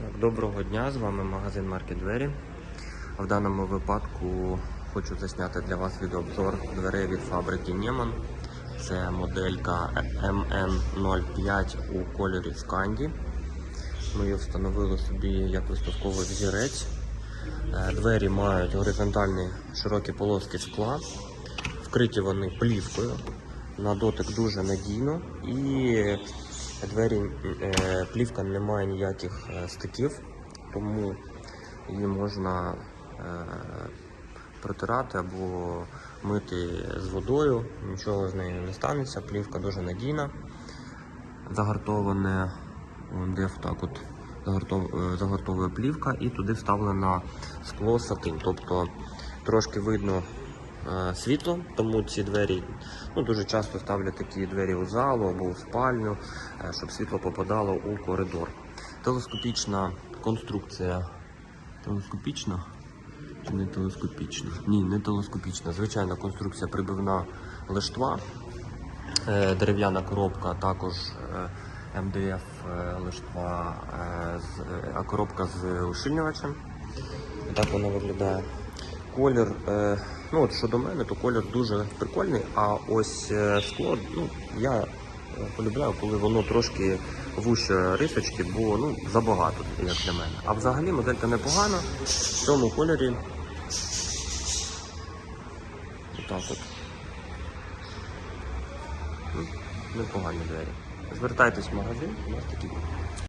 Так, доброго дня, з вами магазин Маркет Двері. В даному випадку хочу засняти для вас відеообзор дверей від фабрики Неман. Це моделька MN05 у кольорі Сканді. Ми її встановили собі як виставковий взірець. Е, Двері мають горизонтальні широкі полоски скла. Вкриті вони плівкою. На дотик дуже надійно і двері е, плівка не має ніяких е, стиків, тому її можна е, протирати або мити з водою, нічого з нею не станеться. Плівка дуже надійна. Загартоване вон де так от загартовує плівка і туди вставлена скло сатин. Тобто трошки видно світло, тому ці двері ну, дуже часто ставлять такі двері у залу або у спальню, е, щоб світло попадало у коридор. Телескопічна конструкція. Телескопічна? Чи не телескопічна? Ні, не телескопічна. Звичайна конструкція прибивна лиштва. Е, дерев'яна коробка, також е, МДФ е, лиштва, е, е, коробка з ушильнювачем. Так вона виглядає. Колір, е, ну от щодо мене, то колір дуже прикольний, а ось е, скло, ну, я е, полюбляю, коли воно трошки вуще рисочки, бо ну, забагато, як для мене. А взагалі моделька непогана. В цьому кольорі. Отак от. Непогані двері. Звертайтесь в магазин, у нас такі.